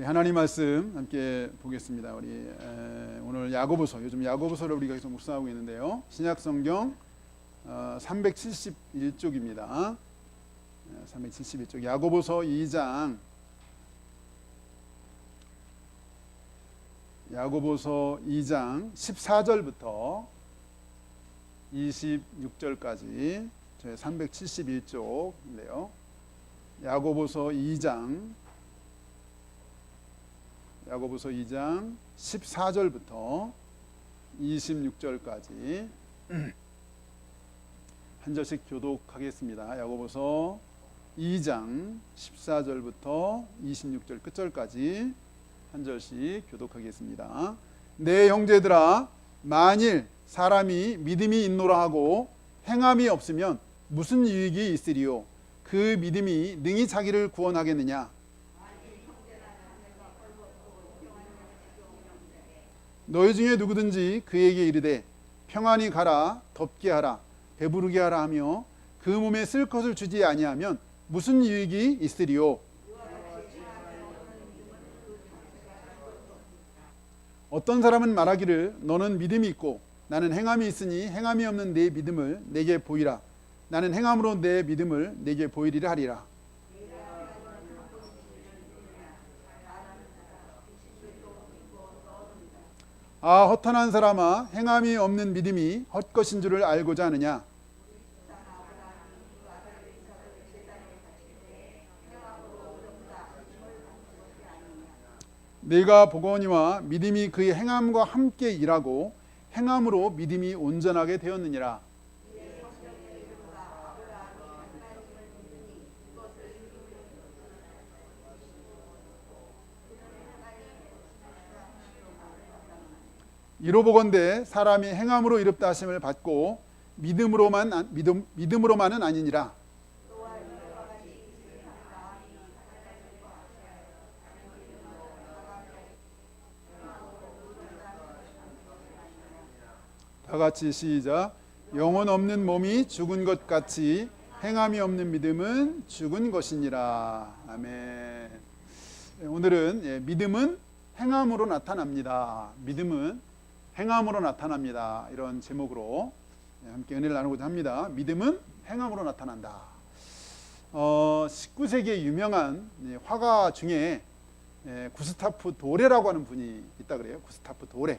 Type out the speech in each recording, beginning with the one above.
우리 하나님 말씀 함께 보겠습니다. 우리 에, 오늘 야고보서 요즘 야고보서를 우리가 계속 묵상하고 있는데요. 신약 성경 어, 371쪽입니다. 371쪽 야고보서 2장 야고보서 2장 14절부터 26절까지 저희 371쪽인데요. 야고보서 2장 야고보서 2장 14절부터 26절까지 한 절씩 교독하겠습니다. 야고보서 2장 14절부터 26절 끝절까지 한 절씩 교독하겠습니다. 내 형제들아 만일 사람이 믿음이 있노라 하고 행함이 없으면 무슨 유익이 있으리요 그 믿음이 능히 자기를 구원하겠느냐 너희 중에 누구든지 그에게 이르되 평안히 가라 덥게 하라 배부르게 하라 하며 그 몸에 쓸 것을 주지 아니하면 무슨 유익이 있으리요 어떤 사람은 말하기를 너는 믿음이 있고 나는 행함이 있으니 행함이 없는 내 믿음을 내게 보이라. 나는 행함으로 내 믿음을 내게 보이리라 하리라 아 허탄한 사람아 행함이 없는 믿음이 헛것인 줄을 알고자 하느냐? 내가 보거니와 믿음이 그의 행함과 함께 일하고 행함으로 믿음이 온전하게 되었느니라 이로 보건대 사람이 행함으로 이롭다 하심을 받고 믿음으로만 안- 믿음 믿음으로만은 아니니라. 다 같이 시작. 영혼 없는 몸이 죽은 것 같이 행함이 없는 믿음은 죽은 것이니라. 아멘. 네, 오늘은 예, 믿음은 행함으로 나타납니다. 믿음은 행함으로 나타납니다. 이런 제목으로 예, 함께 은혜를 나누고자 합니다. 믿음은 행함으로 나타난다. 어, 19세기의 유명한 예, 화가 중에 예, 구스타프 도레라고 하는 분이 있다 그래요. 구스타프 도레.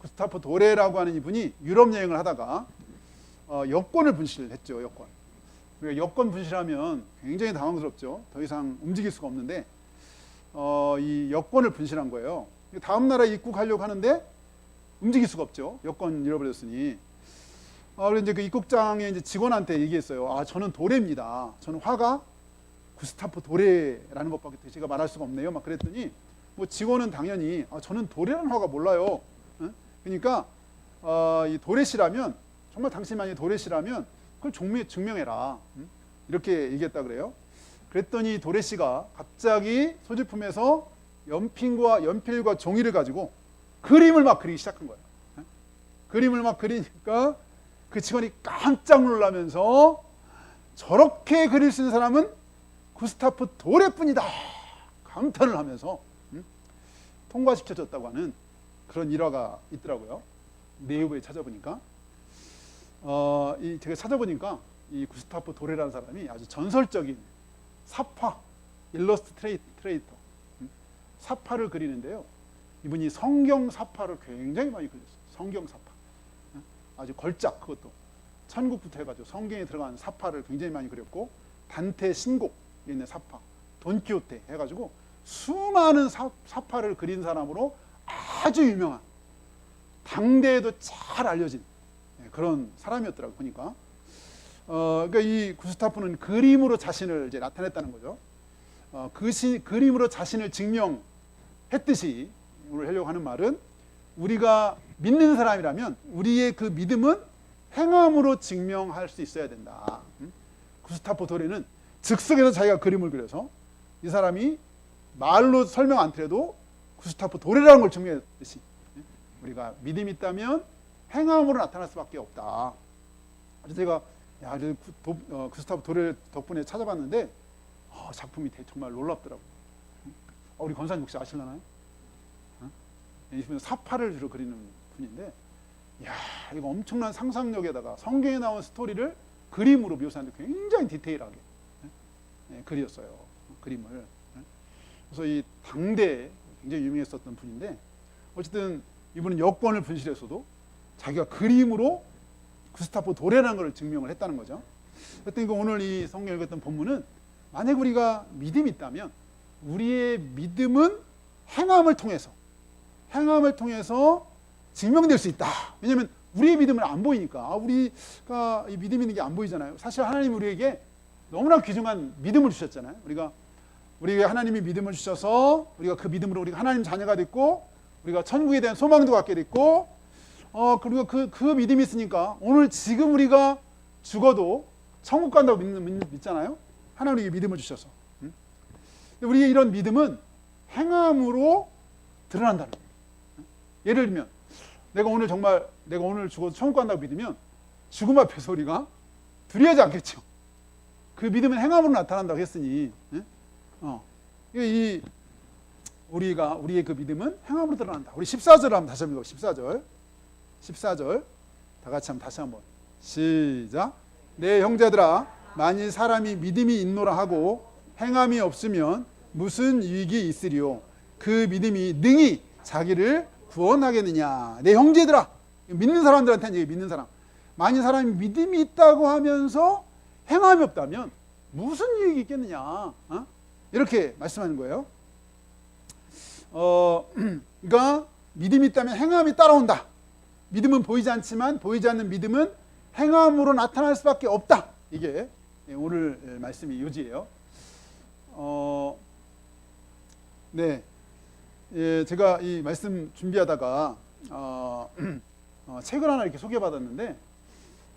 구스타프 도레라고 하는 이분이 유럽 여행을 하다가 어, 여권을 분실했죠. 여권. 우리가 여권 분실하면 굉장히 당황스럽죠. 더 이상 움직일 수가 없는데 어, 이 여권을 분실한 거예요. 다음 나라에 입국하려고 하는데 움직일 수가 없죠. 여권 잃어버렸으니. 아, 그래서 이제 그 입국장의 이제 직원한테 얘기했어요. 아, 저는 도레입니다. 저는 화가 구스타프 도레라는 것밖에 제가 말할 수가 없네요. 막 그랬더니 뭐 직원은 당연히 아, 저는 도레라는 화가 몰라요. 응? 그러니까 어, 이 도레 씨라면 정말 당신만이 도레 씨라면 그걸 증명, 증명해라. 응? 이렇게 얘기했다 그래요. 그랬더니 도레 씨가 갑자기 소지품에서 연필과 연필과 종이를 가지고 그림을 막 그리기 시작한 거예요. 예? 그림을 막 그리니까 그 직원이 깜짝 놀라면서 저렇게 그릴 수 있는 사람은 구스타프 도레뿐이다. 감탄을 하면서 음? 통과시켜줬다고 하는 그런 일화가 있더라고요. 네이버에 찾아보니까 어, 이 제가 찾아보니까 이 구스타프 도레라는 사람이 아주 전설적인 사파 일러스트레이터 음? 사파를 그리는데요. 이분이 성경 사파를 굉장히 많이 그렸어요. 성경 사파. 아주 걸작 그것도 천국부터 해가지고 성경에 들어간 사파를 굉장히 많이 그렸고 단테 신곡에 있는 사파, 돈키호테 해가지고 수많은 사, 사파를 그린 사람으로 아주 유명한 당대에도 잘 알려진 예, 그런 사람이었더라고 보니까. 어, 그러니까 이 구스타프는 그림으로 자신을 이제 나타냈다는 거죠. 어, 그 시, 그림으로 자신을 증명했듯이 오늘 하려고 하는 말은 우리가 믿는 사람이라면 우리의 그 믿음은 행함으로 증명할 수 있어야 된다. 음? 구스타프 도레는 즉석에서 자기가 그림을 그려서 이 사람이 말로 설명 안 드려도 구스타프 도레라는 걸 증명했듯이 음? 우리가 믿음이 있다면 행함으로 나타날 수밖에 없다. 그래서 제가 야, 그 도, 어, 구스타프 도레 덕분에 찾아봤는데 어, 작품이 정말 놀랍더라고요. 어, 우리 권사님 혹시 아실라나요? 사파를 주로 그리는 분인데, 야 이거 엄청난 상상력에다가 성경에 나온 스토리를 그림으로 묘사하는데 굉장히 디테일하게 예, 예, 그렸어요. 그림을. 예. 그래서 이 당대 굉장히 유명했었던 분인데, 어쨌든 이분은 여권을 분실해서도 자기가 그림으로 구스타포 도레라는 걸 증명을 했다는 거죠. 하여튼 이거 오늘 이 성경 읽었던 본문은 만약 우리가 믿음이 있다면 우리의 믿음은 행함을 통해서 행함을 통해서 증명될 수 있다. 왜냐하면 우리의 믿음은 안 보이니까 아, 우리가 이 믿음 있는 게 안 보이잖아요. 사실 하나님 우리에게 너무나 귀중한 믿음을 주셨잖아요. 우리가 우리에게 하나님이 믿음을 주셔서 우리가 그 믿음으로 우리가 하나님 자녀가 됐고 우리가 천국에 대한 소망도 갖게 됐고 어 그리고 그 그 믿음이 있으니까 오늘 지금 우리가 죽어도 천국 간다고 믿- 믿잖아요. 하나님 우리에게 믿음을 주셔서. 응? 근데 우리의 이런 믿음은 행함으로 드러난다는 거예요. 응? 예를 들면 내가 오늘 정말 내가 오늘 죽어도 천국 간다고 믿으면 죽음 앞에서 우리가 두려워하지 않겠죠. 그 믿음은 행함으로 나타난다고 했으니 응? 어. 이- 이 우리가 우리의 그 믿음은 행함으로 드러난다. 우리 14절 한번 다시 한번 읽어. 14절. 14절. 다 같이 한번 다시 한번. 시작. 내 형제들아 만일 사람이 믿음이 있노라 하고 행함이 없으면 무슨 유익이 있으리요 그 믿음이 능히 자기를 구원하겠느냐. 내 형제들아. 믿는 사람들한테는 얘기 믿는 사람. 만일 사람이 믿음이 있다고 하면서 행함이 없다면 무슨 유익이 있겠느냐. 어? 이렇게 말씀하는 거예요. 어, 그러니까 믿음이 있다면 행함이 따라온다. 믿음은 보이지 않지만 보이지 않는 믿음은 행함으로 나타날 수밖에 없다. 이게 오늘 말씀이 요지예요. 어, 네, 예, 제가 이 말씀 준비하다가 어, 어, 책을 하나 이렇게 소개받았는데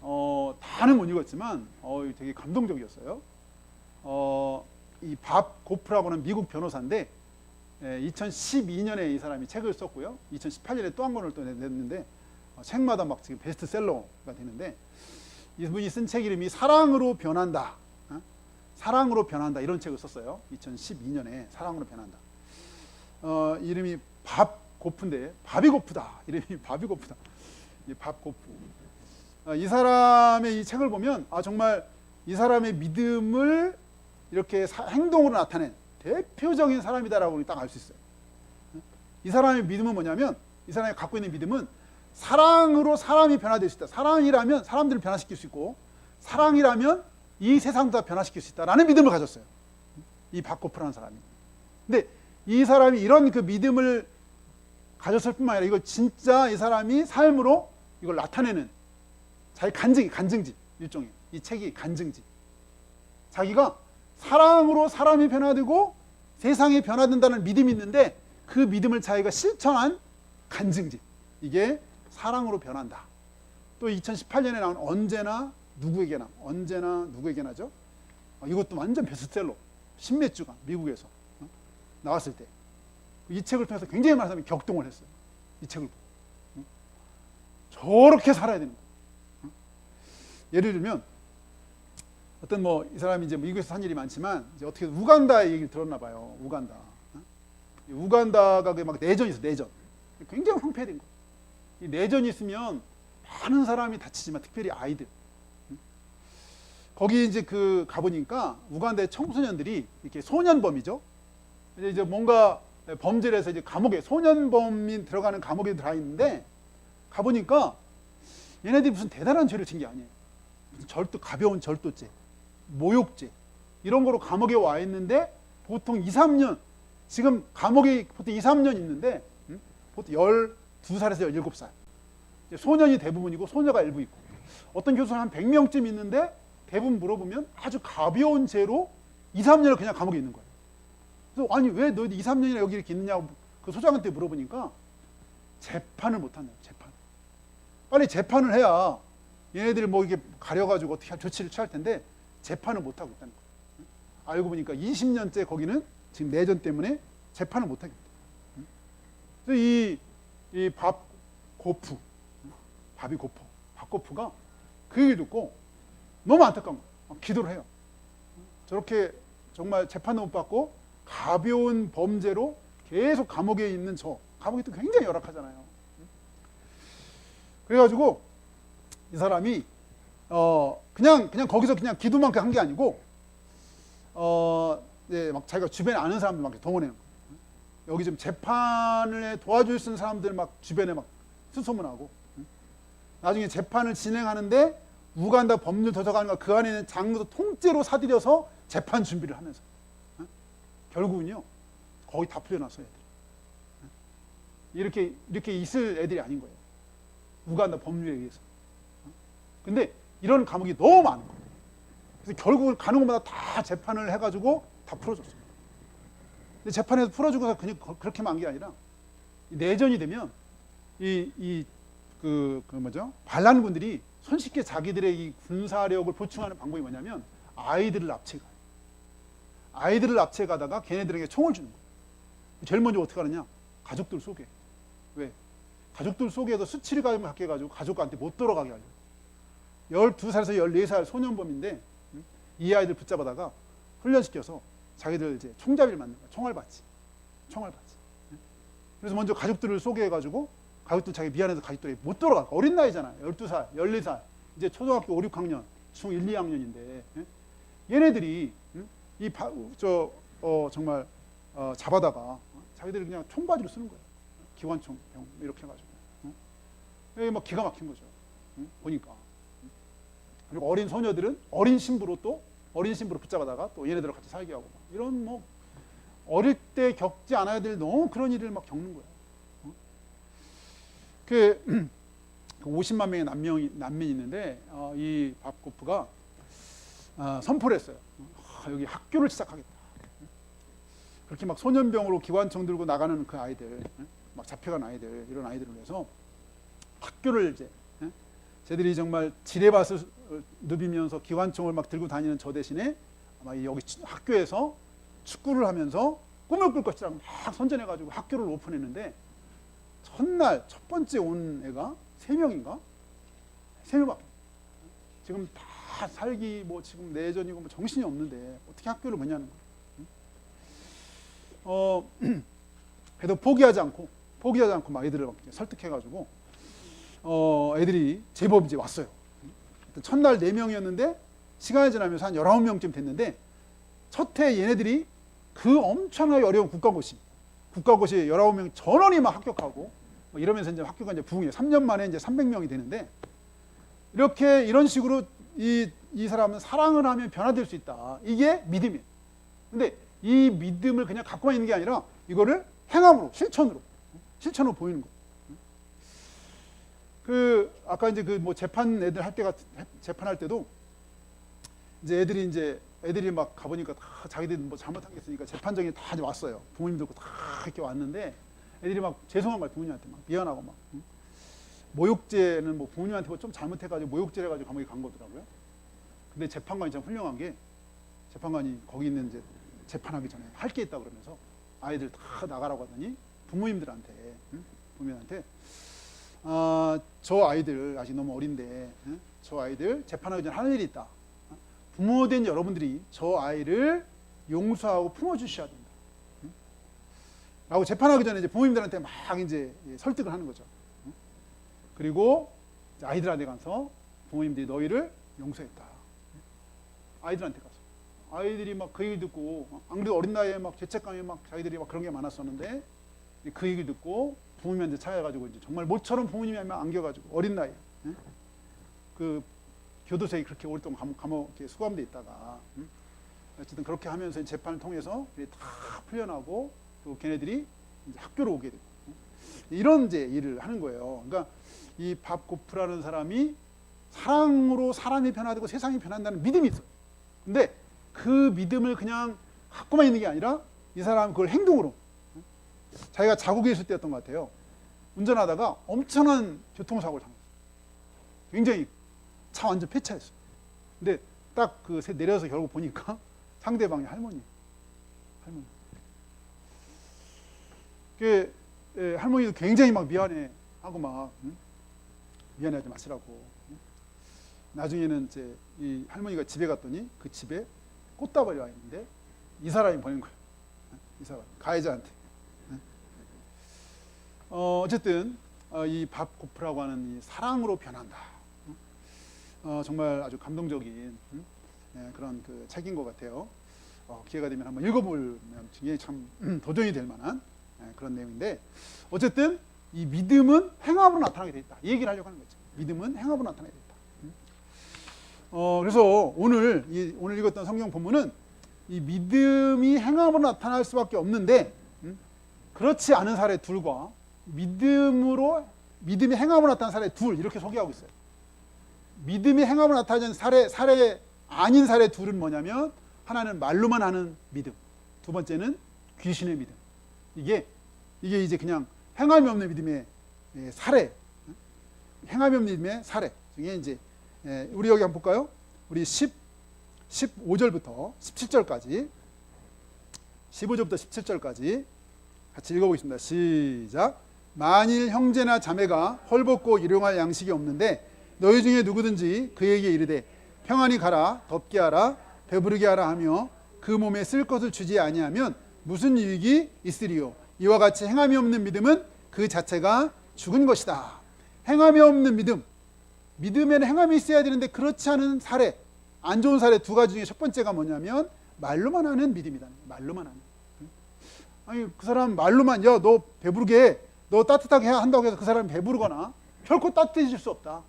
어, 다는 못 읽었지만 어, 되게 감동적이었어요. 어, 이밥 고프라고 하는 미국 변호사인데 예, 2012년에 이 사람이 책을 썼고요. 2018년에 또 한 권을 또 냈는데 어, 책마다 막 지금 베스트셀러가 되는데 이분이 쓴 책 이름이 사랑으로 변한다. 어? 사랑으로 변한다 이런 책을 썼어요. 2012년에 사랑으로 변한다. 어, 이름이 밥 고프인데 밥이 고프다. 이름이 밥이 고프다. 이밥 고프. 어, 이 사람의 이 책을 보면 아 정말 이 사람의 믿음을 이렇게 사- 행동으로 나타낸 대표적인 사람이다라고 딱 알 수 있어요. 어? 이 사람의 믿음은 뭐냐면 이 사람이 갖고 있는 믿음은 사랑으로 사람이 변화될 수 있다. 사랑이라면 사람들을 변화시킬 수 있고 사랑이라면 이 세상도 다 변화시킬 수 있다라는 믿음을 가졌어요. 이 바코프라는 사람이. 근데 이 사람이 이런 그 믿음을 가졌을 뿐만 아니라 이걸 진짜 이 사람이 삶으로 이걸 나타내는 자기 간증이 간증지 일종의 이 책이 간증지. 자기가 사랑으로 사람이 변화되고 세상이 변화된다는 믿음이 있는데 그 믿음을 자기가 실천한 간증지. 이게 사랑으로 변한다. 또 2018년에 나온 언제나 누구에게나 언제나 누구에게나죠. 어, 이것도 완전 베스트셀러. 십몇 주간 미국에서 어? 나왔을 때. 이 책을 통해서 굉장히 많은 사람이 격동을 했어요. 이 책을 보고. 어? 저렇게 살아야 되는 거예요. 어? 예를 들면 어떤 뭐 이 사람이 이제 미국에서 산 일이 많지만 이제 어떻게 우간다 얘기를 들었나 봐요. 우간다. 우간다가 그막 내전이 있어 내전. 굉장히 황폐된 거. 이 내전이 있으면 많은 사람이 다치지만 특별히 아이들. 응? 거기 이제 그 가보니까 우간다의 청소년들이 이렇게 소년범이죠. 이제 뭔가 범죄를 해서 이제 감옥에 소년범이 들어가는 감옥에 들어가 있는데 가보니까 얘네들이 무슨 대단한 죄를 진게 아니에요. 무슨 절도 가벼운 절도죄, 모욕죄 이런 거로 감옥에 와 있는데 보통 2, 3년 지금 감옥에 보통 2, 3년 있는데 응? 보통 12살에서 17살. 이제 소년이 대부분이고 소녀가 일부 있고. 어떤 교수는 한 100명쯤 있는데 대부분 물어보면 아주 가벼운 죄로 2, 3년을 그냥 감옥에 있는 거예요. 그래서 아니 왜 너희 2, 3년이나 여기 이렇게 있느냐고 그 소장한테 물어보니까 재판을 못 한다고 재판. 빨리 재판을 해야 얘네들이 뭐 이게 가려가지고 어떻게 할 조치를 취할 텐데 재판을 못 하고 있다는 거예요. 알고 보니까 20년째 거기는 지금 내전 때문에 재판을 못 하겠다. 그래서 이, 이 밥 고프, 밥이 고프, 밥 고프가 그 얘기 듣고 너무 안타까운 거예요. 기도를 해요. 저렇게 정말 재판도 못 받고 가벼운 범죄로 계속 감옥에 있는 저 감옥이 또 굉장히 열악하잖아요. 그래가지고 이 사람이 어 그냥 그냥 거기서 그냥 기도만큼 한게 아니고 어 예, 막 자기가 주변에 아는 사람들 막 동원해요. 여기 좀 재판을 도와줄 수 있는 사람들 막 주변에 막 수소문하고 나중에 재판을 진행하는데 우간다 법률 도서관과 그 안에 있는 장로도 통째로 사들여서 재판 준비를 하면서 어? 결국은요 거의 다 풀려났어요 애들이. 어? 이렇게 이렇게 있을 애들이 아닌 거예요. 우간다 법률에 의해서. 어? 근데 이런 감옥이 너무 많은 거예요. 그래서 결국은 가는 곳마다 다 재판을 해가지고 다 풀어줬어요 근데 재판에서 풀어주고서 그냥 거- 그렇게만 한 게 아니라 이 내전이 되면 이 이 그 그 뭐죠? 반란군들이 손쉽게 자기들의 이 군사력을 보충하는 방법이 뭐냐면 아이들을 납치가 아이들을 납치가다가 걔네들에게 총을 주는 거예요. 제일 먼저 어떻게 하느냐 가족들 속에 왜 가족들 속에서 수치를 갖게 해가지고 가족한테 못 돌아가게 하려고 12살에서 14살 소년범인데 음? 이 아이들 붙잡아다가 훈련시켜서 자기들 이제 총잡이를 만든 거야 총알 받지 총알 받지 그래서 먼저 가족들을 소개해가지고 가족들 자기 미안해서 가족들이 못 돌아가. 어린 나이잖아요. 12살, 14살. 이제 초등학교 5, 6학년, 중 1, 2학년인데. 얘네들이 응? 이저 어, 정말 어, 잡아다가 어? 자기들이 그냥 총바지로 쓰는 거예요. 기관총 병 이렇게 해가지고. 응? 이게 막 기가 막힌 거죠. 응? 보니까. 그리고 어린 소녀들은 어린 신부로 또 어린 신부로 붙잡아다가 또 얘네들과 같이 살게 하고 막 이런 뭐 어릴 때 겪지 않아야 될 너무 그런 일을 막 겪는 거예요. 그, 그 50만 명의 난명이, 난민이 있는데 어, 이 밥코프가 어, 선포를 했어요. 아, 여기 학교를 시작하겠다. 그렇게 막 소년병으로 기관총 들고 나가는 그 아이들, 막 잡혀간 아이들 이런 아이들을 위해서 학교를 이제 예? 쟤들이 정말 지뢰밭을 누비면서 기관총을 막 들고 다니는 저 대신에 아마 이 여기 학교에서 축구를 하면서 꿈을 꿀 것이라고 막 선전해가지고 학교를 오픈했는데 첫날 첫 번째 온 애가 세 명인가? 세 명밖에. 지금 다 살기 뭐 지금 내전이고 뭐 정신이 없는데 어떻게 학교를 뭐냐는 거예요. 응? 어 그래도 포기하지 않고 포기하지 않고 막 애들을 막 설득해가지고 어 애들이 제법 이제 왔어요. 첫날 네 명이었는데 시간이 지나면서 한 열아홉 명쯤 됐는데 첫 해 얘네들이 그 엄청나게 어려운 국가고시 국가고시 19명 전원이 막 합격하고 뭐 이러면서 이제 학교가 이제 부흥해요. 3년 만에 이제 300명이 되는데 이렇게 이런 식으로 이, 이 사람은 사랑을 하면 변화될 수 있다. 이게 믿음이에요. 근데 이 믿음을 그냥 갖고만 있는 게 아니라 이거를 행함으로, 실천으로, 실천으로 보이는 거. 그 아까 이제 그 뭐 재판 애들 할 때가 재판할 때도 이제 애들이 이제 애들이 막 가보니까 다 자기들이 뭐 잘못한 게 있으니까 재판정에 다 왔어요. 부모님들고 다 이렇게 왔는데 애들이 막 죄송한 거야 부모님한테 막 미안하고 막 응? 모욕죄는 뭐 부모님한테 뭐 좀 잘못해가지고 모욕죄를 해가지고 감옥에 간 거더라고요. 근데 재판관이 참 훌륭한 게 재판관이 거기 있는 이제 재판하기 전에 할 게 있다 그러면서 아이들 다 나가라고 하더니 부모님들한테 응? 부모님한테 아, 저 아이들 아직 너무 어린데 응? 저 아이들 재판하기 전에 하는 일이 있다. 부모된 여러분들이 저 아이를 용서하고 품어주셔야 된다. 응? 라고 재판하기 전에 이제 부모님들한테 막 이제 설득을 하는 거죠. 응? 그리고 아이들한테 가서 부모님들이 너희를 용서했다. 아이들한테 가서. 아이들이 막 그 얘기 듣고, 안 그래도 어린 나이에 막 죄책감이 막 자기들이 막 그런 게 많았었는데, 그 얘기 듣고 부모님한테 찾아가지고 이제 정말 모처럼 부모님이 안겨가지고 어린 나이에. 응? 그 교도소에 그렇게 오랫동안 감옥, 감옥에 수감돼 있다가 음? 어쨌든 그렇게 하면서 재판을 통해서 다 풀려나고 또 걔네들이 학교로 오게 되고 음? 이런 이제 일을 하는 거예요. 그러니까 이 밥고프라는 사람이 사랑으로 사람이 변화되고 세상이 변한다는 믿음이 있어요. 근데 그 믿음을 그냥 갖고만 있는 게 아니라 이 사람은 그걸 행동으로 음? 자기가 자국에 있을 때였던 것 같아요. 운전하다가 엄청난 교통사고를 당했어요. 굉장히 차 완전 폐차했어. 근데 딱 그 내려서 결국 보니까 상대방이 할머니. 할머니. 그 예, 할머니도 굉장히 막 미안해 하고 막 응? 미안해하지 마시라고. 응? 나중에는 이제 이 할머니가 집에 갔더니 그 집에 꽃다발이 와 있는데 이 사람이 보낸 거예요. 응? 이 사람 가해자한테. 어, 어쨌든 어, 이밥 고프라고 하는 이 사랑으로 변한다. 어, 정말 아주 감동적인 음? 네, 그런 그 책인 것 같아요. 어, 기회가 되면 한번 읽어보면 굉장히 참 음, 도전이 될 만한 네, 그런 내용인데 어쨌든 이 믿음은 행함으로 나타나게 돼 있다. 이 얘기를 하려고 하는 거죠. 믿음은 행함으로 나타나게 돼 있다. 음? 어, 그래서 오늘 이, 오늘 읽었던 성경 본문은 이 믿음이 행함으로 나타날 수밖에 없는데 음? 그렇지 않은 사례 둘과 믿음으로 믿음이 행함으로 나타난 사례 둘 이렇게 소개하고 있어요. 믿음이 행함으로 나타나는 사례 사례 아닌 사례 둘은 뭐냐면 하나는 말로만 하는 믿음, 두 번째는 귀신의 믿음. 이게 이게 이제 그냥 행함이 없는 믿음의 예, 사례, 행함이 없는 믿음의 사례 중에 이제 예, 우리 여기 한번 볼까요? 우리 10 15절부터 17절까지 15절부터 17절까지 같이 읽어보겠습니다. 시작. 만일 형제나 자매가 헐벗고 일용할 양식이 없는데 너희 중에 누구든지 그에게 이르되 평안히 가라 덥게 하라 배부르게 하라 하며 그 몸에 쓸 것을 주지 아니하면 무슨 유익이 있으리요 이와 같이 행함이 없는 믿음은 그 자체가 죽은 것이다. 행함이 없는 믿음 믿음에는 행함이 있어야 되는데 그렇지 않은 사례 안 좋은 사례 두 가지 중에 첫 번째가 뭐냐면 말로만 하는 믿음이다. 말로만 하는. 아니 그 사람 말로만 야 너 배부르게 해. 너 따뜻하게 해야 한다고 해서 그 사람이 배부르거나 결코 따뜻해질 수 없다.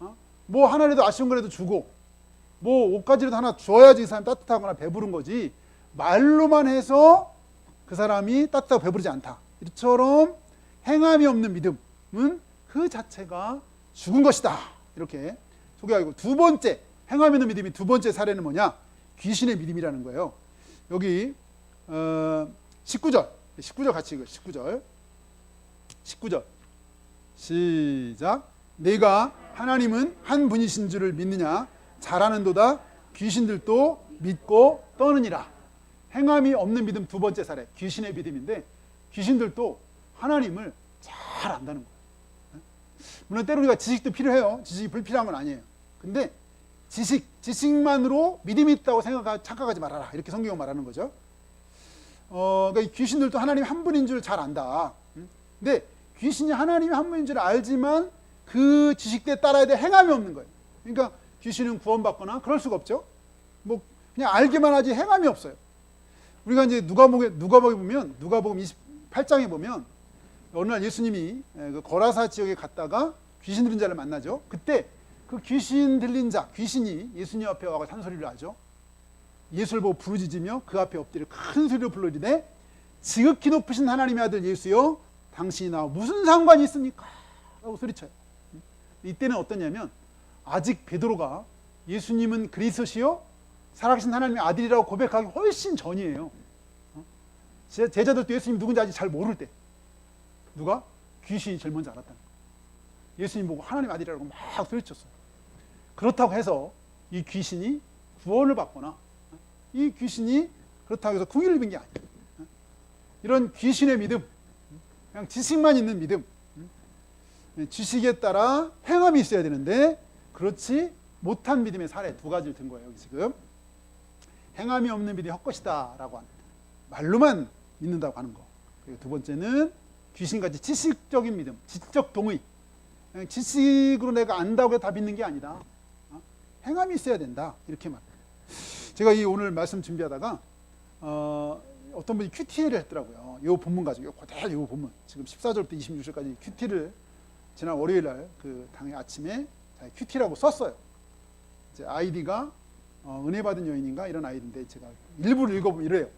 어? 뭐 하나라도 아쉬운 거라도 주고 뭐 옷가지라도 하나 줘야지 그 사람이 따뜻하거나 배부른 거지 말로만 해서 그 사람이 따뜻하고 배부르지 않다. 이처럼 행함이 없는 믿음은 그 자체가 죽은 것이다. 이렇게 소개하고 두 번째 행함이 없는 믿음이 두 번째 사례는 뭐냐? 귀신의 믿음이라는 거예요. 여기 어, 19절 19절 같이 읽어 19절 19절 시작 내가 하나님은 한 분이신 줄을 믿느냐 잘하는도다 귀신들도 믿고 떠느니라 행함이 없는 믿음 두 번째 사례 귀신의 믿음인데 귀신들도 하나님을 잘 안다는 거예요 물론 때로 우리가 지식도 필요해요 지식이 불필요한 건 아니에요 근데 지식 지식만으로 믿음이 있다고 생각하 착각하지 말아라 이렇게 성경은 말하는 거죠 어, 그러니까 이 귀신들도 하나님 한 분인 줄 잘 안다. 음? 근데 귀신이 하나님이 한 분인 줄 알지만 그 지식대에 따라야 될 행함이 없는 거예요. 그러니까 귀신은 구원받거나 그럴 수가 없죠. 뭐 그냥 알기만 하지 행함이 없어요. 우리가 이제 누가복에 누가복에 보면 누가복음 28장에 보면 어느 날 예수님이 그 거라사 지역에 갔다가 귀신 들린 자를 만나죠. 그때 그 귀신 들린 자, 귀신이 예수님 앞에 와서 산소리를 하죠. 예수를 보고 부르짖으며 그 앞에 엎드려 큰 소리로 불러리되 지극히 높으신 하나님의 아들 예수여 당신이 나와 무슨 상관이 있습니까? 라고 소리쳐요. 이때는 어떠냐면 아직 베드로가 예수님은 그리스도시요 살아계신 하나님의 아들이라고 고백하기 훨씬 전이에요. 제자들도 예수님 누군지 아직 잘 모를 때 누가 귀신이 제일 먼저 거예요. 예수님 보고 하나님 아들이라고 막 소리쳤어요. 그렇다고 해서 이 귀신이 구원을 받거나 이 귀신이 그렇다고 해서 궁의를 입은 게 아니에요. 이런 귀신의 믿음, 그냥 지식만 있는 믿음, 지식에 따라 행함이 있어야 되는데 그렇지 못한 믿음의 사례 두 가지를 든 거예요. 지금 행함이 없는 믿음이 헛것이다라고 하는 말로만 믿는다고 하는 거. 그리고 두 번째는 귀신같이 지식적인 믿음, 지적 동의. 그냥 지식으로 내가 안다고 해서 다 믿는 게 아니다. 어? 행함이 있어야 된다. 이렇게 말. 제가 이 오늘 말씀 준비하다가 어, 어떤 분이 QT를 했더라고요. 이 본문 가지고 그대로 이 본문 지금 14절부터 26절까지 QT를 지난 월요일 날그 당일 아침에 QT라고 썼어요. 이제 아이디가 어, 은혜 받은 여인인가 이런 아이디인데 제가 일부를 읽어보면 이래요.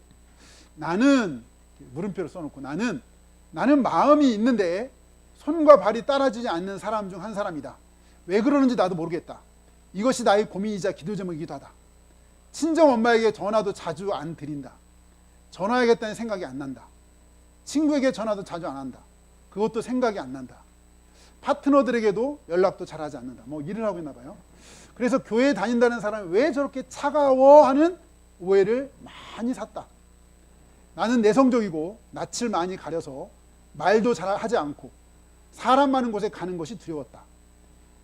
나는 물음표를 써놓고 나는 나는 마음이 있는데 손과 발이 따라지지 않는 사람 중 한 사람이다. 왜 그러는지 나도 모르겠다. 이것이 나의 고민이자 기도 제목이기도 하다. 친정 엄마에게 전화도 자주 안 드린다. 전화하겠다는 생각이 안 난다. 친구에게 전화도 자주 안 한다. 그것도 생각이 안 난다. 파트너들에게도 연락도 잘 하지 않는다. 뭐 일을 하고 있나 봐요. 그래서 교회 다닌다는 사람이 왜 저렇게 차가워하는 오해를 많이 샀다. 나는 내성적이고 낯을 많이 가려서 말도 잘 하지 않고 사람 많은 곳에 가는 것이 두려웠다.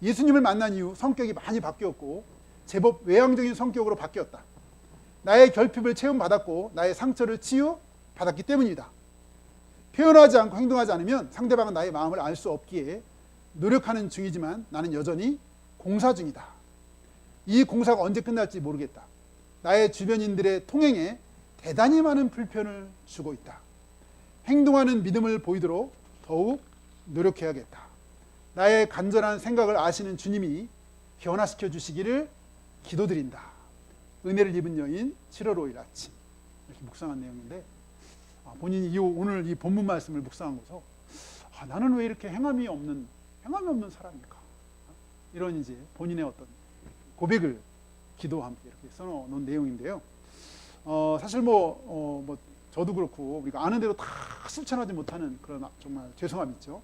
예수님을 만난 이후 성격이 많이 바뀌었고 제법 외향적인 성격으로 바뀌었다. 나의 결핍을 체험받았고 나의 상처를 치유 받았기 때문이다. 표현하지 않고 행동하지 않으면 상대방은 나의 마음을 알 수 없기에 노력하는 중이지만 나는 여전히 공사 중이다. 이 공사가 언제 끝날지 모르겠다. 나의 주변인들의 통행에 대단히 많은 불편을 주고 있다. 행동하는 믿음을 보이도록 더욱 노력해야겠다. 나의 간절한 생각을 아시는 주님이 변화시켜 주시기를 기도드린다. 은혜를 입은 여인 7월 5일 아침 이렇게 묵상한 내용인데 아, 본인이 이 오늘 이 본문 말씀을 묵상하고서 아, 나는 왜 이렇게 행함이 없는 행함이 없는 사람일까? 이런 이제 본인의 어떤 고백을 기도와 함께 이렇게 써놓은 내용인데요. 어, 사실 뭐, 어, 뭐 저도 그렇고 우리가 아는 대로 다 실천하지 못하는 그런 정말 죄송함 있죠.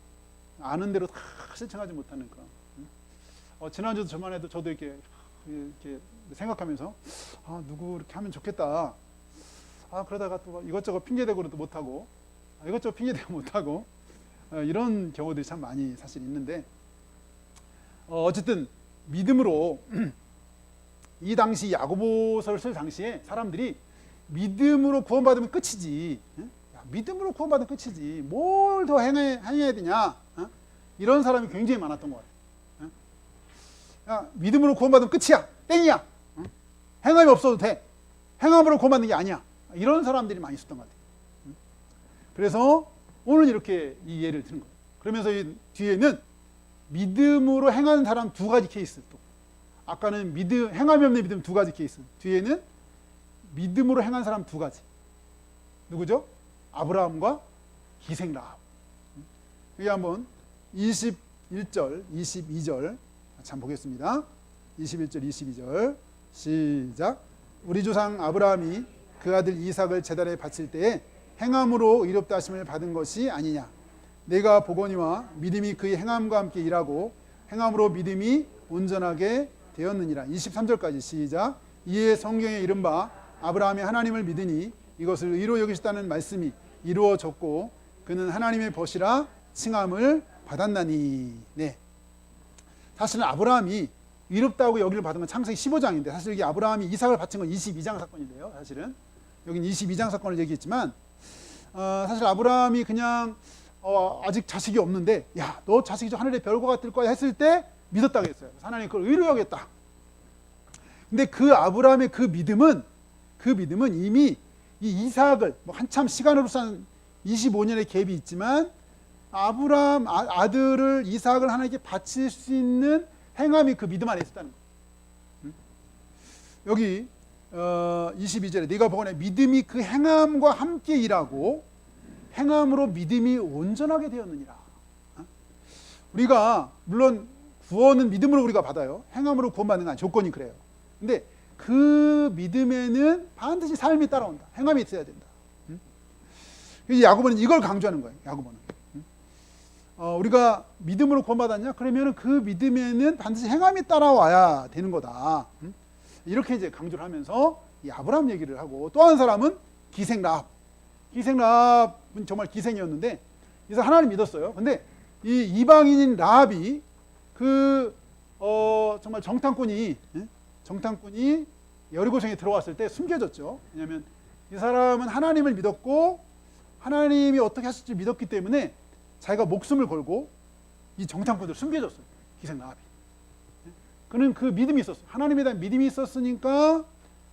아는 대로 다 실천하지 못하는 그런. 음? 어, 지난주도 저만 해도 저도 이렇게 이렇게 생각하면서 아 누구 이렇게 하면 좋겠다. 아 그러다가 또 이것저것 핑계대고도 못하고 아, 이것저것 핑계대고 못하고 어, 이런 경우들이 참 많이 사실 있는데 어, 어쨌든 믿음으로 이 당시 야고보서를 쓸 당시에 사람들이 믿음으로 구원받으면 끝이지. 믿음으로 구원받으면 끝이지. 뭘더 행해, 행해야 되냐? 어? 이런 사람이 굉장히 많았던. 응? 야, 믿음으로 구원받으면 끝이야. 땡이야. 응? 행함이 없어도 돼. 행함으로 구원받는 게 아니야. 이런 사람들이 많이 있었던 것 같아요. 응? 그래서 오늘 이렇게 이 예를 드는 거예요. 그러면서 이 뒤에는 믿음으로 행하는 사람 두 가지 케이스 또. 아까는 믿음 행함이 없는 믿음 두 가지 케이스. 뒤에는 믿음으로 행한 사람 두 가지. 누구죠? 아브라함과 기생 라합. 여기 한번 21절, 22절 참 보겠습니다. 21절, 22절 시작. 우리 조상 아브라함이 그 아들 이삭을 제단에 바칠 때에 행함으로 의롭다 하심을 받은 것이 아니냐. 내가 보거니와 믿음이 그의 행함과 함께 일하고 행함으로 믿음이 온전하게 되었느니라. 23절까지 시작. 이에 성경에 이른바 아브라함이 하나님을 믿으니 이것을 의로 여기셨다는 말씀이 이루어졌고 그는 하나님의 벗이라 칭함을 받았나니. 네. 사실은 아브라함이 의롭다고 여기를 받은 건 창세기 15장인데 사실 여기 아브라함이 이삭을 바친 건 22장 사건인데요. 사실은 여기는 22장 사건을 얘기했지만 어, 사실 아브라함이 그냥 어, 아직 자식이 없는데 야 너 자식이 저 하늘의 별과 같을 거야 했을 때 믿었다고 했어요. 하나님 그걸 여겼다. 근데 그 아브라함의 그 믿음은 그 믿음은 이미 이 이삭을 뭐 한참 시간으로선 25년의 갭이 있지만 아브라함 아- 아들을 이삭을 하나님께 바칠 수 있는 행함이 그 믿음 안에 있었다는 거예요. 음? 여기 어, 22절에 네가 보거나 믿음이 그 행함과 함께 일하고 행함으로 믿음이 온전하게 되었느니라. 어? 우리가 물론 구원은 믿음으로 우리가 받아요. 행함으로 구원받는 건 조건이 그래요. 근데 그 믿음에는 반드시 삶이 따라온다. 행함이 있어야 된다. 음? 야고보는 이걸 강조하는 거예요. 야고보는. 음? 어, 우리가 믿음으로 구원받았냐? 그러면 그 믿음에는 반드시 행함이 따라와야 되는 거다. 음? 이렇게 이제 강조를 하면서 이 아브라함 얘기를 하고 또 한 사람은 기생 라합. 기생 라합은 정말 기생이었는데 그래서 하나님 믿었어요. 근데 이 이방인인 라합이 그 어, 정말 정탐꾼이 예? 정탐꾼이 여리고성에 들어왔을 때 숨겨졌죠. 왜냐하면 이 사람은 하나님을 믿었고 하나님이 어떻게 하실지 믿었기 때문에 자기가 목숨을 걸고 이 정탐꾼을 숨겨졌어요. 기생 라합이. 예? 그는 그 믿음이 있었어요. 하나님에 대한 믿음이 있었으니까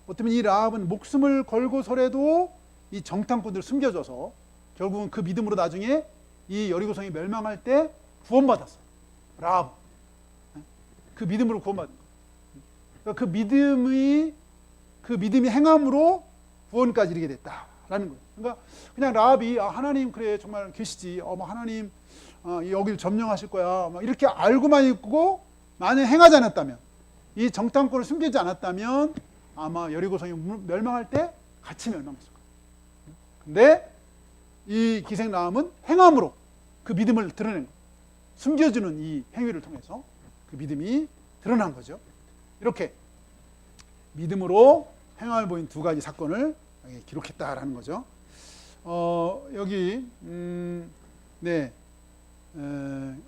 어쩌면 이 라합은 목숨을 걸고서라도 이 정탐꾼들을 숨겨줘서 결국은 그 믿음으로 나중에 이 여리고성이 멸망할 때 구원받았어요. 라합. 그 믿음으로 구원받은 거예요. 그러니까 그 믿음이 그 믿음이 행함으로 구원까지 이르게 됐다라는 거예요. 그러니까 그냥 라합이 아, 하나님 그래 정말 계시지. 어, 뭐 하나님 어, 여기를 점령하실 거야. 막 이렇게 알고만 있고 만약 행하지 않았다면 이 정탐꾼을 숨기지 않았다면 아마 여리고성이 멸망할 때 같이 멸망했을 거예요. 근데 이 기생 라함은 행함으로 그 믿음을 드러낸. 숨겨주는 이 행위를 통해서 그 믿음이 드러난 거죠. 이렇게 믿음으로 행함을 보인 두 가지 사건을 기록했다라는 거죠. 어, 여기 음, 네, 에,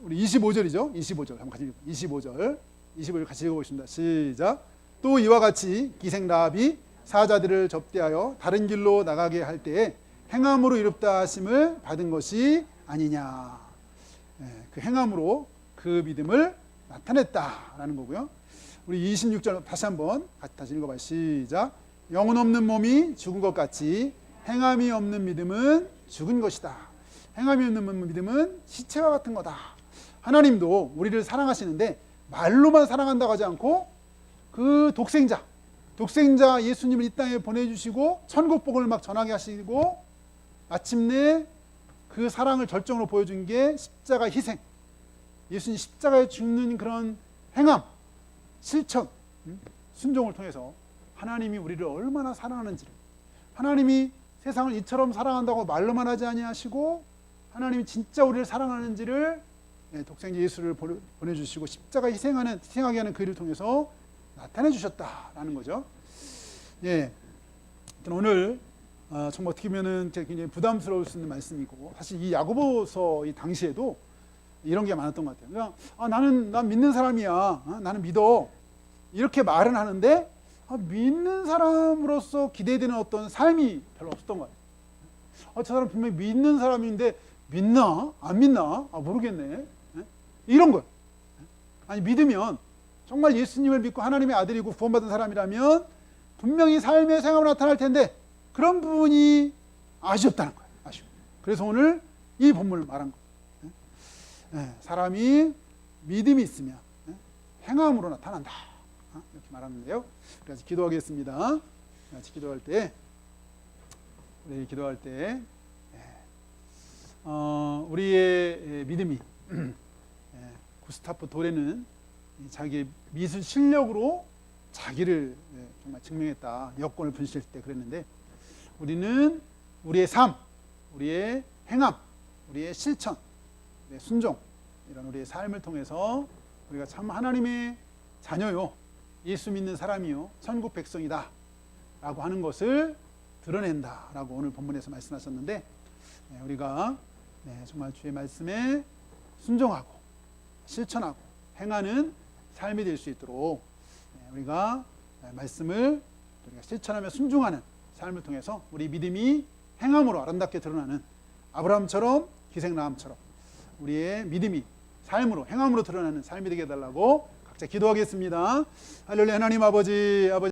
우리 25절이죠. 25절 한번 같이 25절, 25절 같이 읽어 보겠습니다. 시작. 또 이와 같이 기생 라합이 사자들을 접대하여 다른 길로 나가게 할 때에 행함으로 이롭다 하심을 받은 것이 아니냐. 예, 그 행함으로 그 믿음을 나타냈다라는 거고요. 우리 26절 다시 한번 다시 읽어봐요. 시작. 영혼 없는 몸이 죽은 것 같이 행함이 없는 믿음은 죽은 것이다. 행함이 없는 믿음은 시체와 같은 거다. 하나님도 우리를 사랑하시는데 말로만 사랑한다고 하지 않고 그 독생자, 독생자 예수님을 이 땅에 보내주시고 천국 복을 막 전하게 하시고 마침내 그 사랑을 절정으로 보여준 게 십자가 희생. 예수님 십자가에 죽는 그런 행함, 실천, 음, 순종을 통해서 하나님이 우리를 얼마나 사랑하는지를 하나님이 세상을 이처럼 사랑한다고 말로만 하지 아니하시고 하나님이 진짜 우리를 사랑하는지를 예, 독생자 예수를 보내- 보내주시고 십자가 희생하는 희생하게 하는 그 일을 통해서 나타내 주셨다라는 거죠. 예, 오늘 아, 정말 어떻게 보면은 굉장히 부담스러울 수 있는 말씀이고 사실 이 야고보서 이 당시에도 이런 게 많았던 것 같아요. 그냥 아, 나는 난 믿는 사람이야. 어? 나는 믿어. 이렇게 말은 하는데 아, 믿는 사람으로서 기대되는 어떤 삶이 별로 없었던 것 같아요. 아, 저 사람 분명히 믿는 사람인데 믿나? 안 믿나? 아, 모르겠네. 예? 이런 거. 아니 믿으면 정말 예수님을 믿고 하나님의 아들이고 구원받은 사람이라면 분명히 삶의 생활로 나타날 텐데 그런 부분이 아쉬웠다는 거예요. 아쉬워. 그래서 오늘 이 본문을 말한 거예요. 예, 사람이 믿음이 있으면 예, 행함으로 나타난다. 어, 이렇게 말하는데요. 그래서 기도하겠습니다. 같이 기도할 때 우리 기도할 때 예, 어, 우리의 예, 믿음이 예, 구스타프 도레는 이 자기의 미술 실력으로 자기를 예, 정말 증명했다. 여권을 분실했을 때 그랬는데 우리는 우리의 삶, 우리의 행함, 우리의 실천, 우리의 순종 이런 우리의 삶을 통해서 우리가 참 하나님의 자녀요, 예수 믿는 사람이요, 천국 백성이다 라고 하는 것을 드러낸다 라고 오늘 본문에서 말씀하셨는데 네, 우리가 네, 정말 주의 말씀에 순종하고 실천하고 행하는 삶이 될 수 있도록 네, 우리가 네, 말씀을 우리가 실천하며 순종하는 삶을 통해서 우리 믿음이 행함으로 아름답게 드러나는 아브라함처럼 기생나함처럼 우리의 믿음이 삶으로 행함으로 드러나는 삶이 되게 해달라고 각자 기도하겠습니다. 할렐루야 하나님 아버지 아버지